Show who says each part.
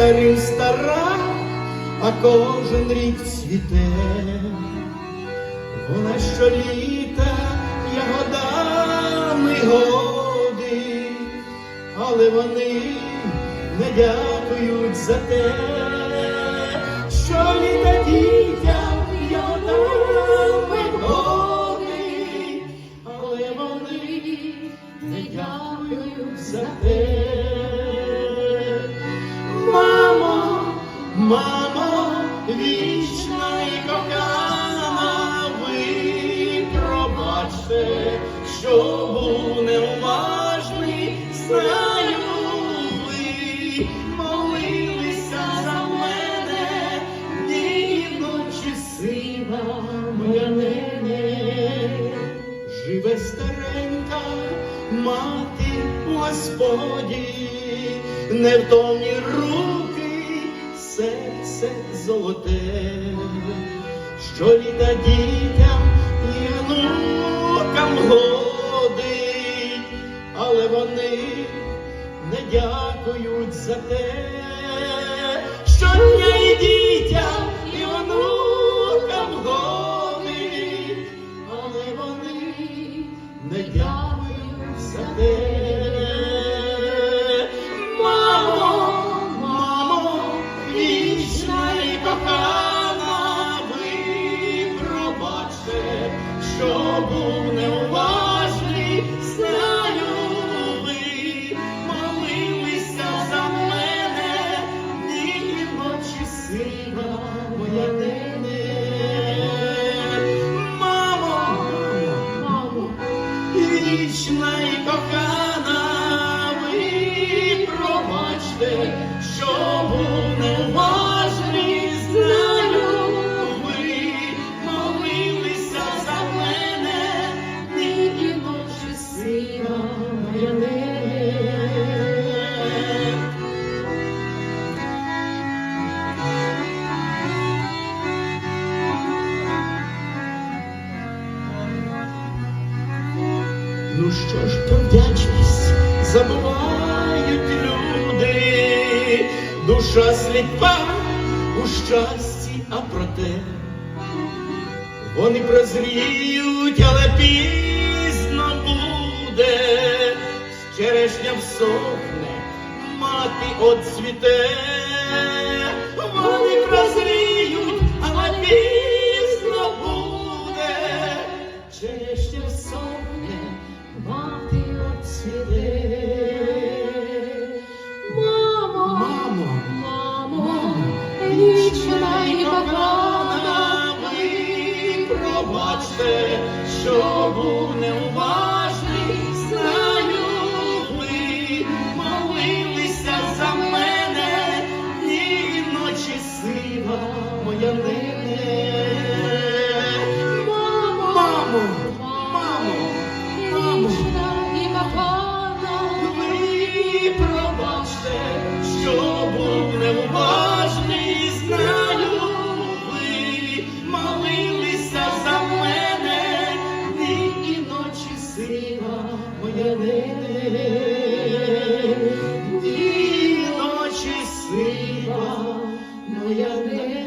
Speaker 1: старим стара, а кожен рік цвіте. Вона щоліта ягодами годи, але вони не дякують за те, що літа дітям ягодами Мамо, вічна і кохана, ви пробачте, що був неуважний, знаю, ви молилися за мене, дні і ночі сива моя нене. Живе старенька мати Господі, невтомні руки, серце золоте, що літа дітям і внукам годить, але вони не дякують за те, Ну що ж про вдячність забувають люди, душа сліпа у щасті, а проте вони прозріють, але пізно буде, черешня всохне, мати оцвіте, вони прозріють, пробачте, що був неуважний, моя дні ночі сива моя нене.